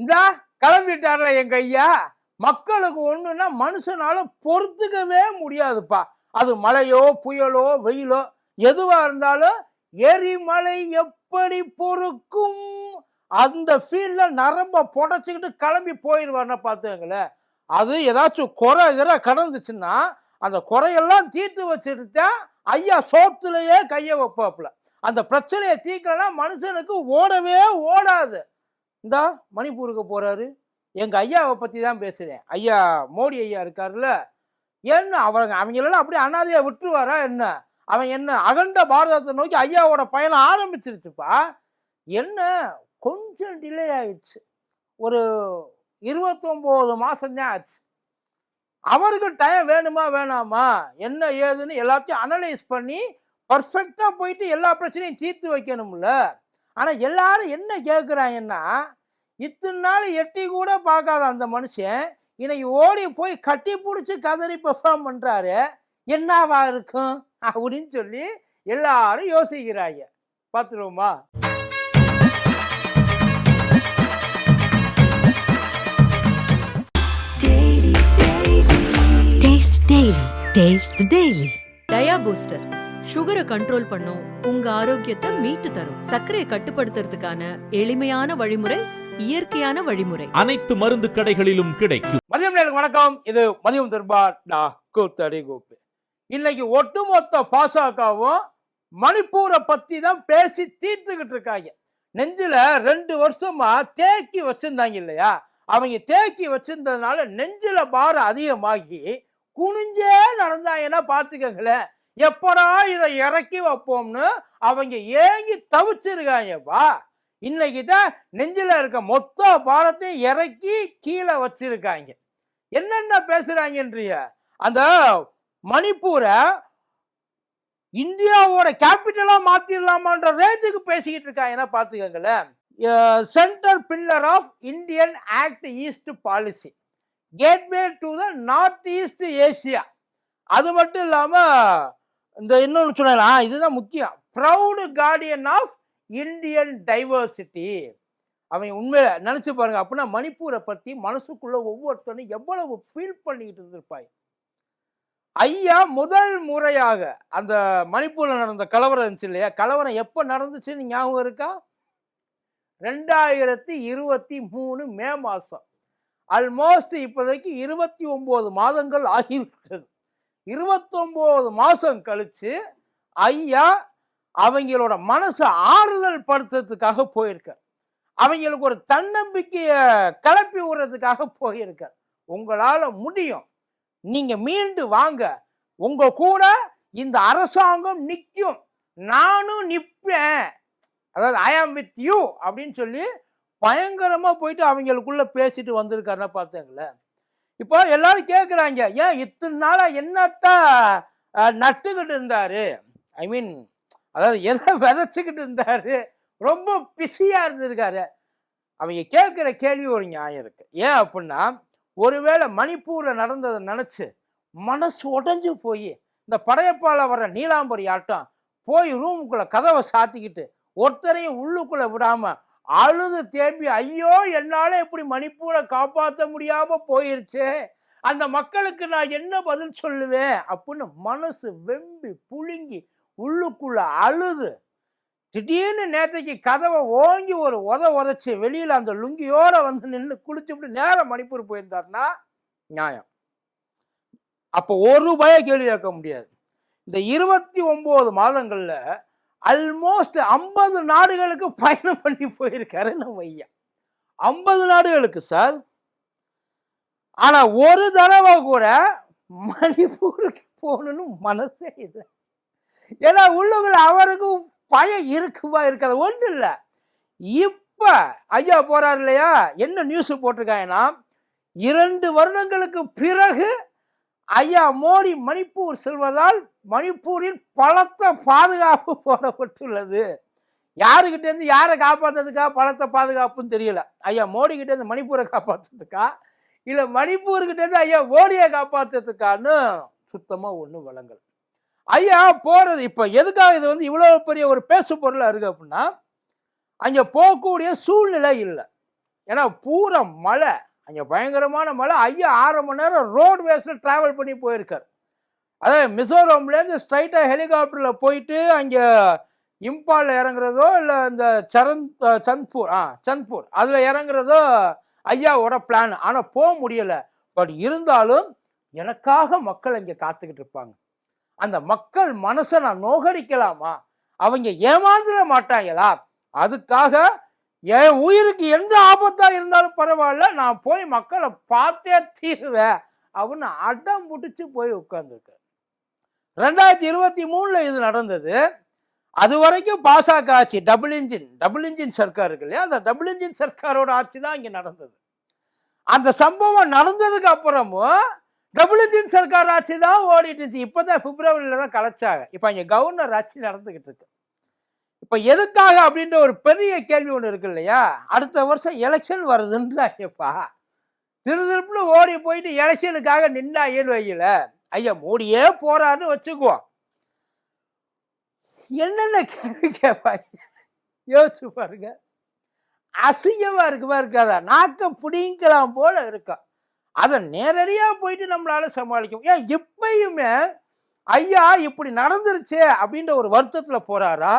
இந்த கிளம்பிட்டார்ல எங்க ஐயா? மக்களுக்கு ஒண்ணுன்னா மனுஷனால பொறுத்துக்கவே முடியாதுப்பா. அது மழையோ புயலோ வெயிலோ எதுவா இருந்தாலும் எரிமலை எப்படி பொறுக்கும்? அந்த ஃபீல்ட்ல நரம்ப புடச்சிக்கிட்டு கிளம்பி போயிடுவார்னா பார்த்துங்களேன் அது ஏதாச்சும் குறை கிற கடந்துச்சுன்னா அந்த குறையெல்லாம் தீர்த்து வச்சுட்டு ஐயா சோத்துலயே கையை வைப்பாப்புல. அந்த பிரச்சனையை தீர்க்கலன்னா மனுஷனுக்கு ஓடவே ஓடாது. இந்தா மணிப்பூருக்கு போகிறாரு எங்கள் ஐயாவை பற்றி தான் பேசுகிறேன் ஐயா மோடி ஐயா இருக்கார்ல என்ன அவங்க அவங்களெல்லாம் அப்படியே அனாதையா விட்டுருவாரா என்ன? அவன் என்ன அகண்ட பாரதத்தை நோக்கி ஐயாவோட பயணம் ஆரம்பிச்சிருச்சுப்பா. என்ன? கொஞ்சம் டிலே ஆயிடுச்சு. ஒரு இருபத்தொம்போது மாதம்தான் ஆச்சு. அவருக்கு டைம் வேணுமா வேணாமா? என்ன ஏதுன்னு எல்லாத்தையும் அனலைஸ் பண்ணி பர்ஃபெக்டாக போயிட்டு எல்லா பிரச்சனையும் தீர்த்து வைக்கணும்ல. ஆனால் எல்லாரும் என்ன கேட்குறாங்கன்னா இத்தனை நாள் எட்டி கூட பார்க்காத அந்த மனுஷன் இன்னைக்கு ஓடி போய் கட்டி பிடிச்சி கதறி பெர்ஃபார்ம் பண்ணுறாரு என்னவா இருக்கும்? அப்படின்னு சொல்லி எல்லாரும் யோசிக்கிறாங்க. பார்த்துருவோமா? Taste Daily. Taste the Daily. Dia booster சுகரை கண்ட்ரோல் பண்ணும் உங்க ஆரோக்கியத்தை மீட்டு தரும். சர்க்கரையை கட்டுப்படுத்துறதுக்கான எளிமையான வழிமுறை இயற்கையான வழிமுறை. அனைத்து மருந்து கடைகளிலும் கிடைக்கும். மதியம் வணக்கம். இது மதியம் தர்பார் டா கூத்தடி கூப்பு இன்னைக்கு ஒட்டுமொத்த பாசகவும் மணிப்பூரை பத்தி தான் பேசி தீர்த்துக்கிட்டு இருக்காங்க. நெஞ்சில ரெண்டு வருஷமா தேக்கி வச்சிருந்தாங்க இல்லையா? அவங்க தேக்கி வச்சிருந்ததுனால நெஞ்சில பாரம் அதிகமாகி குனிஞ்சே நடந்தாங்கன்னா பார்த்துக்கங்களேன் எப்படா இதை இறக்கி வைப்போம்னு அவங்க ஏங்கி தவிச்சிருக்காங்கப்பா இன்னைக்கு தான் நெஞ்சில் இருக்க மொத்த பாரத்தையும் இறக்கி கீழே வச்சிருக்காங்க. என்னென்ன பேசுறாங்கன்றிய? அந்த மணிப்பூரை இந்தியாவோட கேபிட்டலாக மாற்றிடலாமான்ற ரேஞ்சுக்கு பேசிக்கிட்டு இருக்காங்கன்னா பார்த்துக்கங்களேன். Central pillar of Indian act east policy gateway to the north east Asia அது மட்டும் இல்லாமல் இந்த இன்னொன்று சொல்லலாம் இதுதான் முக்கியம். Proud guardian of Indian diversity அவன் உண்மையில நினச்சி பாருங்க அப்படின்னா மணிப்பூரை பற்றி மனசுக்குள்ள ஒவ்வொருத்தனும் எவ்வளவு ஃபீல் பண்ணிக்கிட்டு இருந்திருப்பாய். ஐயா முதல் முறையாக அந்த மணிப்பூரில் நடந்த கலவரம் இருந்துச்சு இல்லையா? கலவரம் எப்போ நடந்துச்சுன்னு ஞாபகம் இருக்கா? ரெண்டாயிரத்தி இருபத்தி மூணு மே மாதம் ஆல்மோஸ்ட் இப்போதைக்கு இருபத்தி ஒம்பது மாதங்கள் ஆகிவிட்டது. இருபத்தொம்போது மாதம் கழித்து ஐயா அவங்களோட மனசை ஆறுதல் படுத்துறதுக்காக போயிருக்கார். அவங்களுக்கு ஒரு தன்னம்பிக்கையை கிளப்பி விடுறதுக்காக போயிருக்கார். உங்களால் முடியும். நீங்கள் மீண்டு வாங்க. உங்கள் கூட இந்த அரசாங்கம் நிற்கும் நானும் நிற்பேன் அதாவது ஐ ஆம் வித் யூ அப்படின்னு சொல்லி பயங்கரமாக போயிட்டு அவங்களுக்குள்ளே பேசிட்டு வந்திருக்காருன்னா பார்த்தீங்களேன் இப்போ எல்லாரும் கேட்குறாங்க ஏன் இத்தனை நாளாக என்னத்தான் நட்டுக்கிட்டு இருந்தார்? ஐ மீன் அதாவது எதை விதைச்சிக்கிட்டு இருந்தார்? ரொம்ப பிஸியாக இருந்திருக்காரு. அவங்க கேட்குற கேள்வி ஒரு நியாயம் இருக்கு. ஏன் அப்படின்னா ஒருவேளை மணிப்பூரில் நடந்ததை நினச்சி மனசு உடஞ்சி போய் இந்த படையப்பால் வர்ற நீலாம்பரி ஆட்டம் போய் ரூமுக்குள்ளே கதவை சாத்திக்கிட்டு ஒருத்தரையும் உள்ளுக்குள்ளே விடாமல் அழுது தேம்பி ஐயோ என்னால் இப்படி மணிப்பூரை காப்பாற்ற முடியாமல் போயிருச்சே? அந்த மக்களுக்கு நான் என்ன பதில் சொல்லுவேன்? அப்படின்னு மனசு வெம்பி புழுங்கி உள்ளுக்குள்ள அழுது. திடீர்னு நேற்றைக்கு கதவை ஓங்கி ஒரு உத உதச்சி வெளியில் அந்த லுங்கியோட வந்து நின்று குளிச்சுட்டு நேரம் மணிப்பூர் போயிருந்தாருன்னா நியாயம். அப்போ ஒரு ரூபாயை கேள்வி கேட்க முடியாது. இந்த இருபத்தி ஒம்பது மாதங்களில் அல்மோஸ்ட் ஐம்பது நாடுகளுக்கு பயணம் பண்ணி போயிருக்காரு நம்ம ஐயா. ஐம்பது நாடுகளுக்கு சார் ஆனால் ஒரு தடவை கூட மணிப்பூருக்கு போகணும்னு மனசே இல்லை. ஏன்னா உள்ளுக்குள்ள அவருக்கும் பயம் இருக்குவா இருக்காது. ஒன்றும் இல்லை. இப்போ ஐயா போகிறார் இல்லையா? என்ன நியூஸ் போட்டிருக்காங்கன்னா இரண்டு வருடங்களுக்கு பிறகு ஐயா மோடி மணிப்பூர் செல்வதால் மணிப்பூரில் பலத்த பாதுகாப்பு போடப்பட்டுள்ளது. யாருக்கிட்டேருந்து யாரை காப்பாற்றுறதுக்கா பலத்த பாதுகாப்புன்னு தெரியல. ஐயா மோடிக்கிட்டேருந்து மணிப்பூரை காப்பாற்றுறதுக்கா இல்லை மணிப்பூர்கிட்டேருந்து ஐயா மோடியை காப்பாற்றுறதுக்கான்னு சுத்தமாக ஒன்றும் வழங்கல் ஐயா போகிறது இப்போ எதுக்காக இது வந்து இவ்வளோ பெரிய ஒரு பேசு பொருளாக இருக்குது அப்படின்னா அங்கே போகக்கூடிய சூழ்நிலை இல்லை. ஏன்னா பூரா மழை. அங்கே பயங்கரமான மழை. ஐயா ஆறு மணி நேரம் ரோடு வேஸில் ட்ராவல் பண்ணி போயிருக்கார். அதே மிசோரம்லேருந்து ஸ்ட்ரைட்டாக ஹெலிகாப்டரில் போயிட்டு அங்கே இம்பாலில் இறங்குறதோ இல்லை இந்த சரண் சந்த்பூர் ஆ சந்த்பூர். அதில் இறங்குறதோ ஐயாவோட பிளான் ஆனால் போக முடியலை. பட் இருந்தாலும் எனக்காக மக்கள் இங்கே காத்துக்கிட்டு இருப்பாங்க. அந்த மக்கள் மனசை நான் நோகடிக்கலாமா? அவங்க ஏமாந்துட மாட்டாங்களா? அதுக்காக என் உயிருக்கு எந்த ஆபத்தாக இருந்தாலும் பரவாயில்ல நான் போய் மக்களை பார்த்தே தீருவேன் அப்படின்னு அடம் பிடிச்சி போய் உட்காந்துருக்கேன் ரெண்டாயிரத்தி இருபத்தி மூணில் இது நடந்தது. அது வரைக்கும் பாசக ஆட்சி டபுள் இன்ஜின் டபுள் இன்ஜின் சர்க்கார் இருக்கு இல்லையா? அந்த டபுள் இன்ஜின் சர்க்காரோட ஆட்சி தான் இங்கே நடந்தது. அந்த சம்பவம் நடந்ததுக்கு அப்புறமும் டபுள் இன்ஜின் சர்க்கார் ஆட்சி தான் ஓடிட்டு இருந்துச்சு. இப்போ தான் பிப்ரவரியில் தான் கலைச்சாங்க. இப்போ இங்கே கவர்னர் ஆட்சி நடந்துக்கிட்டு இருக்கு. இப்போ எதுக்காக அப்படின்ற ஒரு பெரிய கேள்வி ஒன்று இருக்கு இல்லையா? அடுத்த வருஷம் எலெக்ஷன் வருதுன்றாங்கப்பா. திருதிருப்புன்னு ஓடி போயிட்டு எலெக்ஷனுக்காக நின்னா ஏழு வகையில் ஐயா மோடியே போறாருன்னு வச்சுக்குவோம். என்னென்ன கேள்வி கேட்பாங்க யோசிச்சு பாருங்க. அசிங்கமா இருக்குமா இருக்காதா நாக்க பிடிங்கலாம் போல இருக்கும் அதை நேரடியாக போயிட்டு நம்மளால சமாளிக்கும் ஏன் எப்பயுமே ஐயா இப்படி நடந்துருச்சு அப்படின்ற ஒரு வருத்தத்தில் போறாரா?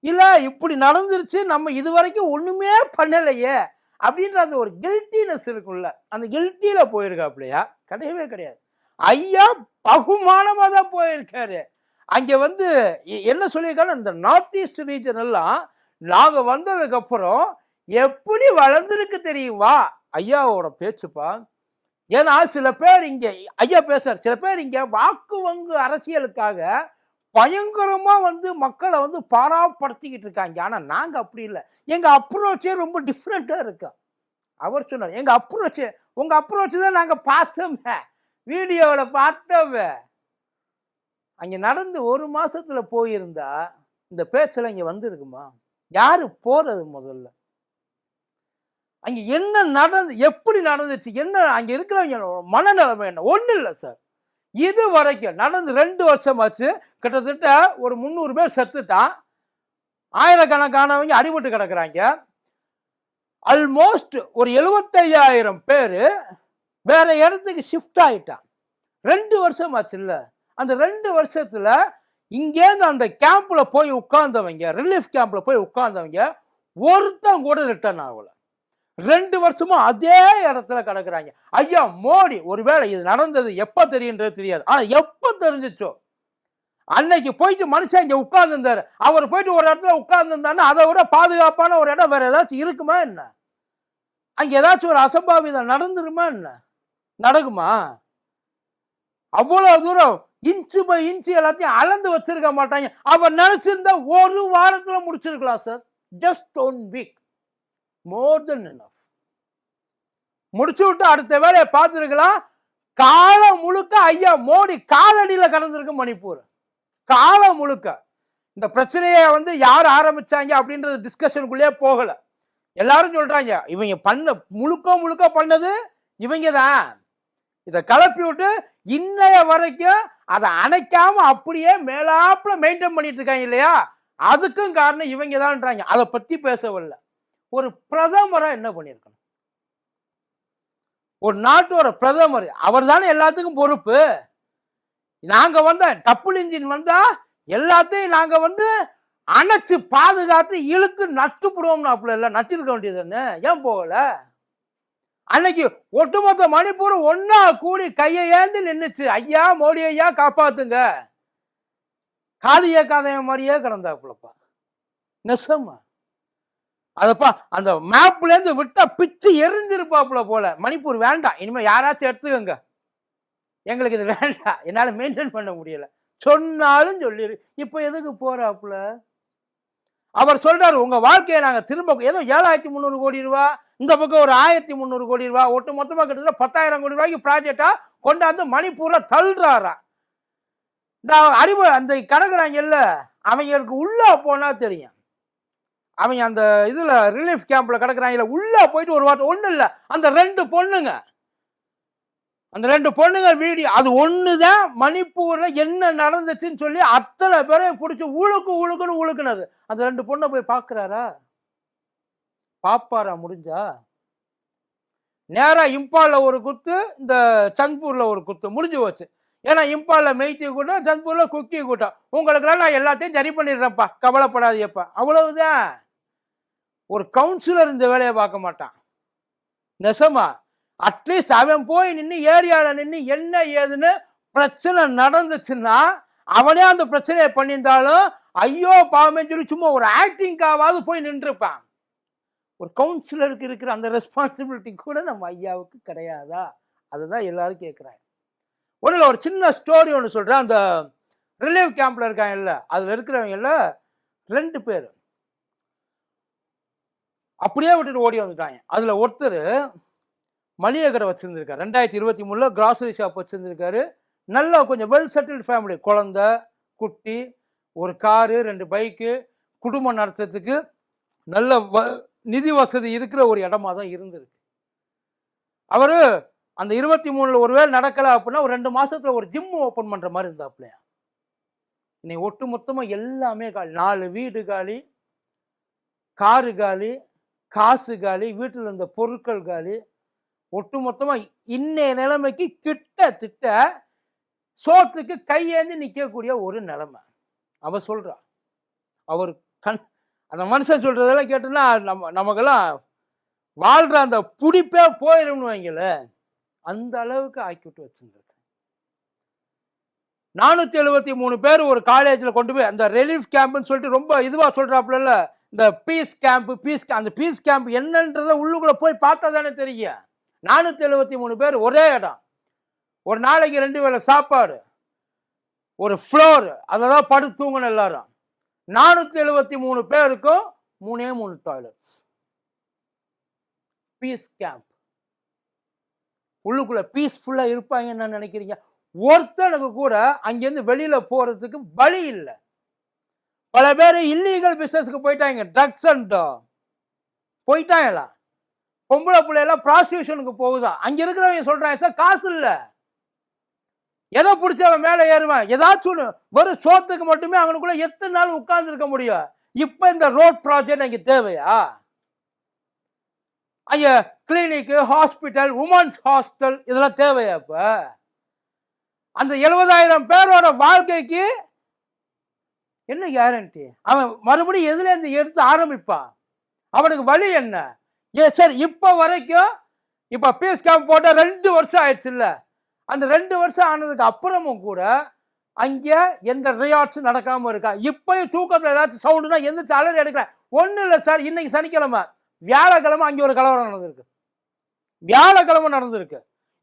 இல்லை இப்படி நடந்துருச்சு நம்ம இது வரைக்கும் ஒன்றுமே பண்ணலையே அப்படின்ற அந்த ஒரு கில்ட்டினஸ் இருக்கும்ல. அந்த கில்ட்டியில போயிருக்காப்லையா? கிடையவே கிடையாது. ஐயா பகுமானமாக தான் போயிருக்காரு. அங்கே வந்து எ- என்ன சொல்லியிருக்காங்க இந்த நார்த் ஈஸ்ட் ரீஜன் எல்லாம் நாங்கள் வந்ததுக்கப்புறம் எப்படி வளர்ந்துருக்கு தெரியுமா? ஐயாவோட பேச்சுப்பா. ஏன்னா சில பேர் இங்கே ஐயா பேசுறார் சில பேர் இங்கே வாக்கு வங்கு அரசியலுக்காக பயங்கரமாக வந்து மக்களை வந்து பாராப்படுத்திக்கிட்டு இருக்காங்க. ஆனால் நாங்கள் அப்படி இல்லை. எங்கள் அப்ரோச்சே ரொம்ப டிஃப்ரெண்ட்டாக இருக்கோம் அவர் சொன்னார் எங்கள் அப்ரோச் உங்கள் அப்ரோச்சு தான் நாங்கள் பார்த்தோமே. வீடியோவில் பார்த்தவ. அங்கே நடந்து ஒரு மாதத்தில் போயிருந்தா இந்த பேச்சில் இங்கே வந்திருக்குமா? யார் போகிறது முதல்ல? அங்கே என்ன நடந்து எப்படி நடந்துச்சு என்ன அங்கே இருக்கிறவங்க மனநிலைமை என்ன? ஒன்றும் இல்லை சார் இது வரைக்கும் நடந்து ரெண்டு வருஷமாச்சு கிட்டத்தட்ட ஒரு முந்நூறு பேர் செத்துட்டான் ஆயிரக்கணக்கானவங்க அடிபட்டு கிடக்குறாங்க. ஆல்மோஸ்ட் ஒரு எழுபத்தையாயிரம் பேர் வேற இடத்துக்கு ஷிஃப்ட் ஆகிட்டான் ரெண்டு வருஷம் ஆச்சுல்ல அந்த ரெண்டு வருஷத்தில் இங்கேருந்து அந்த கேம்பில் போய் உட்கார்ந்தவங்க ரிலீஃப் கேம்பில் போய் உட்கார்ந்தவங்க ஒருத்தன் கூட ரிட்டர்ன் ஆகலை. ரெண்டு வருஷமும் அதே இடத்துல கிடக்குறாங்க. ஐயா மோடி ஒருவேளை இது நடந்தது எப்போ தெரியுன்றது தெரியாது. ஆனால் எப்போ தெரிஞ்சிச்சோ? அன்னைக்கு போயிட்டு மனுஷன் இங்கே உட்கார்ந்துருந்தார். அவர் போயிட்டு ஒரு இடத்துல உட்கார்ந்துருந்தாருன்னா அதை விட பாதுகாப்பான ஒரு இடம் வேறு ஏதாச்சும் இருக்குமா என்ன? அங்கே ஏதாச்சும் ஒரு அசம்பாவிதம் நடந்துருமா என்ன? நடக்குமா? அவ்வளவு தூரம் இன்ச்சு பை இன்ச்சு எல்லாத்தையும் அளந்து வச்சிருக்க மாட்டாங்க. அவர் நினைச்சிருந்தா ஒரு வாரத்தில் முடிச்சிருக்கலாம் sir just one week more then enough. முடிச்சு விட்டு அடுத்த வேலையை பார்த்துருக்கலாம். காலம் முழுக்க ஐயா மோடி காலடியில் கடந்திருக்கு மணிப்பூர். காலம் முழுக்க. இந்த பிரச்சனையை வந்து யார் ஆரம்பிச்சாங்க அப்படின்றது டிஸ்கஷனுக்குள்ளேயே போகலை. எல்லாரும் சொல்றாங்க இவங்க பண்ண முழுக்க முழுக்க பண்ணது இவங்க தான் இதை கலப்பி விட்டு இன்னைய வரைக்கும் அதை அணைக்காம அப்படியே மேலாப்புல மெயின்டைன் பண்ணிட்டு இருக்காங்க இல்லையா? அதுக்கும் காரணம் இவங்க தான்ன்றாங்க அதை பத்தி பேசவில்லை. ஒரு பிரதமராக என்ன பண்ணியிருக்கணும்? ஒரு நாட்டோட பிரதமர் அவர் தானே எல்லாத்துக்கும் பொறுப்பு. நாங்க வந்த டப்புள் இன்ஜின் வந்தா எல்லாத்தையும் நாங்க வந்து அணைச்சு பாதுகாத்து இழுத்து நட்டுப்படுவோம்னு அப்படி இல்லை நட்டிருக்க வேண்டியதுன்னு ஏன் போகல? அன்னைக்கு ஒட்டுமொத்த மணிப்பூர் ஒன்னா கூடி கையை ஏந்து நின்றுச்சு ஐயா மோடி ஐயா காப்பாத்துங்க. காது ஏக்காதவன் மாதிரியே கிடந்தாப்புலப்பா. நெசமா. அதப்பா அந்த மேப்ல இருந்து விட்டா பிச்சு எரிஞ்சிருப்பாப்புல போல. மணிப்பூர் வேண்டாம். இனிமே யாராச்சும் எடுத்துக்கோங்க. எங்களுக்கு இது வேண்டாம். என்னால மெயின்டைன் பண்ண முடியல. சொன்னாலும் சொல்லிடு இப்ப எதுக்கு போறாப்புல? அவர் சொல்றாரு உங்க வாழ்க்கையை நாங்கள் திரும்ப ஏதோ ஏழாயிரத்தி முந்நூறு கோடி ரூபா இந்த பக்கம் ஒரு ஆயிரத்தி முந்நூறு கோடி ரூபா ஒட்டு மொத்தமாக கிட்டத்தட்ட பத்தாயிரம் கோடி ரூபாய்க்கு ப்ராஜெக்டா கொண்டாந்து மணிப்பூரில் தள்ளுறாரா? இந்த அறிவு அந்த கிடக்குறாங்கல்ல அவங்களுக்கு உள்ளே போனால் தெரியும். அவங்க அந்த இதில் ரிலீஃப் கேம்பில் கிடக்குறாங்கல்ல உள்ளே போயிட்டு ஒரு வார்த்தை ஒன்றும் இல்லை அந்த ரெண்டு பொண்ணுங்க. அந்த ரெண்டு பொண்ணுங்க வீடியோ அது ஒன்று தான் மணிப்பூரில் என்ன நடந்துச்சுன்னு சொல்லி அத்தனை பேரையும் பிடிச்சி உழுக்கு உழுக்குன்னு உழுக்குனது. அந்த ரெண்டு பொண்ணை போய் பார்க்குறாரா? பாப்பாரா முடிஞ்சா? நேராக இம்பாலில் ஒரு குத்து இந்த சந்த்பூரில் ஒரு குத்து. முடிஞ்சு போச்சு. ஏன்னா இம்பாலில் மெய்த்தி கூட்டம் சந்த்பூரில் குக்கி கூட்டம் உங்களுக்கெல்லாம் நான் எல்லாத்தையும் சரி பண்ணிடுறேன்ப்பா. கவலைப்படாதீப்பா அவ்வளவுதான். ஒரு கவுன்சிலர் இந்த வேலையை பார்க்க மாட்டான். நெசமா அட்லீஸ்ட் அவன் போய் நின்று ஏரியாவில் நின்று என்ன ஏதுன்னு பிரச்சனை நடந்துச்சுன்னா அவனே அந்த பிரச்சனையை பண்ணியிருந்தாலும் ஐயோ பாவமே சொல்லி சும்மா ஒரு ஆக்டிங்காவது போய் நின்றுப்பான். ஒரு கவுன்சிலருக்கு இருக்கிற அந்த ரெஸ்பான்சிபிலிட்டி கூட நம்ம ஐயாவுக்கு கிடையாதா? அதுதான் எல்லாரும் கேட்குறாங்க ஒன்றும் ஒரு சின்ன ஸ்டோரி ஒன்று சொல்கிறேன் அந்த ரிலீவ் கேம்பில் இருக்காங்கல்ல அதில் இருக்கிறவங்கள ரெண்டு பேர். அப்படியே விட்டுட்டு ஓடி வந்துட்டாங்க. அதில் ஒருத்தர் மளிகை கடை வச்சுருந்துருக்காரு. ரெண்டாயிரத்தி இருபத்தி மூணில் கிராசரி ஷாப் வச்சுருந்துருக்காரு. நல்லா கொஞ்சம் வெல் செட்டில்டு ஃபேமிலி குழந்த குட்டி ஒரு காரு ரெண்டு பைக்கு குடும்பம் நடத்துறதுக்கு நல்ல வ நிதி வசதி இருக்கிற ஒரு இடமா தான் இருந்திருக்கு. அவர் அந்த இருபத்தி மூணில் ஒருவேளை நடக்கலை அப்படின்னா ஒரு ரெண்டு மாதத்தில் ஒரு ஜிம் ஓப்பன் பண்ணுற மாதிரி இருந்தாப்புலையா இன்னைக்கு ஒட்டு மொத்தமாக எல்லாமே காலி. நாலு வீடு காலி காரு காலி காசு காலி வீட்டில் இருந்த பொருட்கள் காலி ஒட்டு மொத்தமாக இன்னைய நிலைமைக்கு கிட்டத்தட்ட சோத்துக்கு கையேந்து நிற்கக்கூடிய ஒரு நிலைமை. அவ சொல்றா அவர் கண் அந்த மனுஷன் சொல்கிறதெல்லாம் கேட்டோன்னா நம்ம நமக்கெல்லாம் வாழ்கிற அந்த புடிப்பே போயிடும்னு வைங்களேன். அந்த அளவுக்கு ஆக்கிவிட்டு வச்சிருந்திருக்க நானூற்றி எழுபத்தி மூணு பேர் ஒரு காலேஜில் கொண்டு போய் அந்த ரிலீஃப் கேம்ப்னு சொல்லிட்டு ரொம்ப இதுவாக சொல்கிறாப்புல இந்த பீஸ் கேம்ப் பீஸ் அந்த பீஸ் கேம்ப் என்னன்றதை உள்ளுக்குள்ளே போய் பார்த்தா தானே தெரியும். நானூற்றி எழுபத்தி மூணு பேர் ஒரே இடம். ஒரு நாளைக்கு ரெண்டு வேலை சாப்பாடு ஒரு ஃப்ளோர் அதில் தான் படு தூங்கணும் எல்லாரும். நானூற்றி எழுபத்தி மூணு பேருக்கும் மூணே மூணு டாய்லெட்ஸ் பீஸ் கேம்ப் உள்ளுக்குள்ளே பீஸ்ஃபுல்லாக இருப்பாங்கன்னு நான் நினைக்கிறீங்க? ஒருத்தனுக்கு கூட அங்கேருந்து வெளியில் போகிறதுக்கு வழி இல்லை. பல பேர் இல்லீகல் பிஸ்னஸ்க்கு போயிட்டாங்க. ட்ரக்ஸ் அண்ட் போயிட்டாங்களா? பொம்பளை பிள்ளையெல்லாம் ப்ராஸ்டியூஷனுக்கு போகுதா? அங்கே இருக்கிறவங்க சொல்கிறாங்க சார் காசு இல்லை. எதை பிடிச்சி அவன் மேலே ஏறுவான்? ஏதாச்சும் ஒன்று வெறும் சோத்துக்கு மட்டுமே அவனுக்குள்ள எத்தனை நாள் உட்கார்ந்துருக்க முடியும்? இப்போ இந்த ரோட் ப்ராஜெக்ட் அங்கே தேவையா? ஐயா கிளினிக்கு ஹாஸ்பிட்டல் உமன்ஸ் ஹாஸ்டல் இதெல்லாம் தேவையா இப்போ? அந்த எழுபதாயிரம் பேரோட வாழ்க்கைக்கு என்ன கேரண்டி அவன் மறுபடியும் எதுலேருந்து எடுத்து ஆரம்பிப்பான்? அவனுக்கு வழி என்ன? ஏ சார் இப்போ வரைக்கும் இப்போ பீஸ் கேம்ப் போட்ட ரெண்டு வருஷம் ஆயிடுச்சு இல்லை அந்த ரெண்டு வருஷம் ஆனதுக்கு அப்புறமும் கூட அங்கே எந்த ரியாட்ஸும் நடக்காமல் இருக்கா? இப்பயும் தூக்கத்தில் ஏதாச்சும் சவுண்டுனா எந்த அலறி எடுக்கிறேன் ஒன்றும் இல்லை சார் இன்னைக்கு சனிக்கிழமை. வியாழக்கிழமை அங்கே ஒரு கலவரம் நடந்திருக்கு. வியாழக்கிழமை நடந்திருக்கு.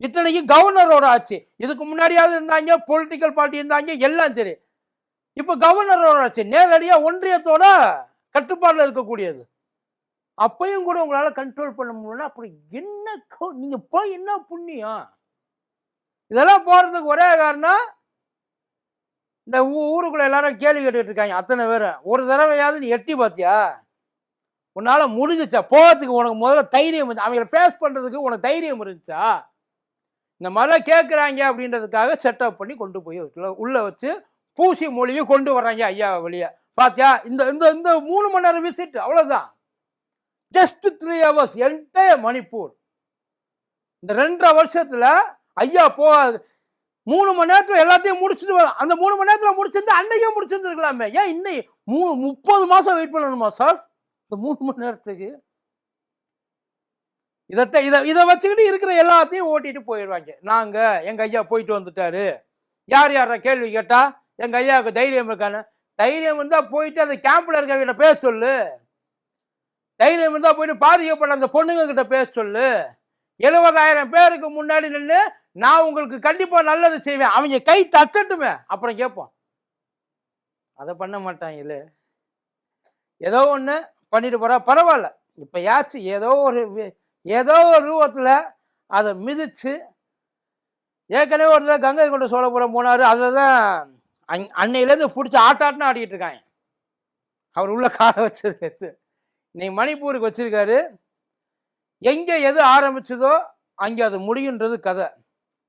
இத்தனைக்கு கவர்னரோட ஆட்சி. இதுக்கு முன்னாடியாவது இருந்தாங்க பொலிட்டிக்கல் பார்ட்டி இருந்தாங்க எல்லாம் சரி. இப்போ கவர்னரோட ஆட்சி. நேரடியாக ஒன்றியத்தோட கட்டுப்பாட்டில் இருக்கக்கூடியது. அப்பையும் கூட உங்களால் கண்ட்ரோல் பண்ண முடியலன்னா அப்புறம் என்ன கோ- போய் என்ன புண்ணியம்? இதெல்லாம் போகிறதுக்கு ஒரே காரணம் இந்த ஊ- ஊருக்குள்ள எல்லாரும் கேள்வி கேட்டுட்டு இருக்காங்க அத்தனை பேரும் ஒரு தடவையாவது நீ எட்டி பார்த்தியா உன்னால் முடிஞ்சுச்சா? போகிறதுக்கு உனக்கு முதல்ல தைரியம் இருந்துச்சு அவங்கள ஃபேஸ் பண்ணுறதுக்கு உனக்கு தைரியம் இருந்துச்சா? இந்த மாதிரிலாம் கேட்குறாங்க அப்படின்றதுக்காக செட்டப் பண்ணி கொண்டு போய் உள்ளே வச்சு பூசி மொழியும் கொண்டு வர்றாங்க ஐயா வெளியே. பார்த்தியா இந்த இந்த இந்த மூணு மணி நேரம் விசிட் அவ்வளோதான் just three hours entire Manipur இந்த ரெண்டரை வருஷத்தில் ஐயா போ மூணு மணி நேரத்தில் எல்லாத்தையும் முடிச்சுட்டு அந்த மூணு மணி நேரத்தில் முடிச்சிருந்து அன்னைக்கே முடிச்சிருந்துருக்கலாமே. ஏன் இன்னை மூ முப்பது மாதம் வெயிட் பண்ணணுமா சார் இந்த மூணு மணி நேரத்துக்கு. இதைத்தான் இதை இதை வச்சுக்கிட்டு இருக்கிற எல்லாத்தையும் ஓட்டிட்டு போயிடுவாங்க. நாங்கள் எங்கள் ஐயா போயிட்டு வந்துட்டாரு. யார் யார கேள்வி கேட்டால் எங்கள் ஐயாவுக்கு தைரியம் இருக்கானு. தைரியம் இருந்தால் போயிட்டு அந்த கேம்பில் இருக்கவங்கிட்ட பேச சொல்லு. தைரியம் இருந்தா போயிட்டு பாதிக்கப்பட்ட அந்த பொண்ணுங்க கிட்ட பேச சொல்லு. எழுபதாயிரம் பேருக்கு முன்னாடி நின்று நான் உங்களுக்கு கண்டிப்பா நல்லது செய்வேன். அவங்க கை தட்டட்டுமே. அப்புறம் கேட்போம். அதை பண்ண மாட்டாங்க இல்லை. ஏதோ ஒன்று பண்ணிட்டு போகிறா பரவாயில்ல. இப்போ யாச்சும் ஏதோ ஒரு ஏதோ ஒரு ரூபத்தில் அதை மிதித்து ஏற்கனவே ஒரு தடவை கங்கை கொண்டு சோழபுரம் போனார். அதில் தான் அன் அன்னையிலேருந்து பிடிச்சி ஆட்டாட்டம் ஆடிக்கிட்டு இருக்காங்க. அவர் உள்ள காலை வச்சது எடுத்து நீ மணிப்பூருக்கு வச்சிருக்காரு. எங்கே எது ஆரம்பிச்சதோ அங்கே அது முடியுன்றது கதை.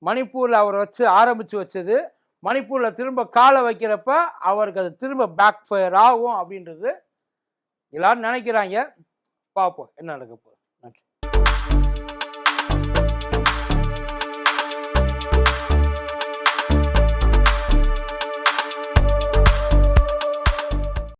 மணிப்பூரில் அவரை வச்சு ஆரம்பித்து வச்சது. மணிப்பூரில் திரும்ப காலை வைக்கிறப்ப அவருக்கு அது திரும்ப பேக் ஃபயர் ஆகும் அப்படின்றது எல்லாரும் நினைக்கிறாங்க. பார்ப்போம் என்ன நடக்க போகுது.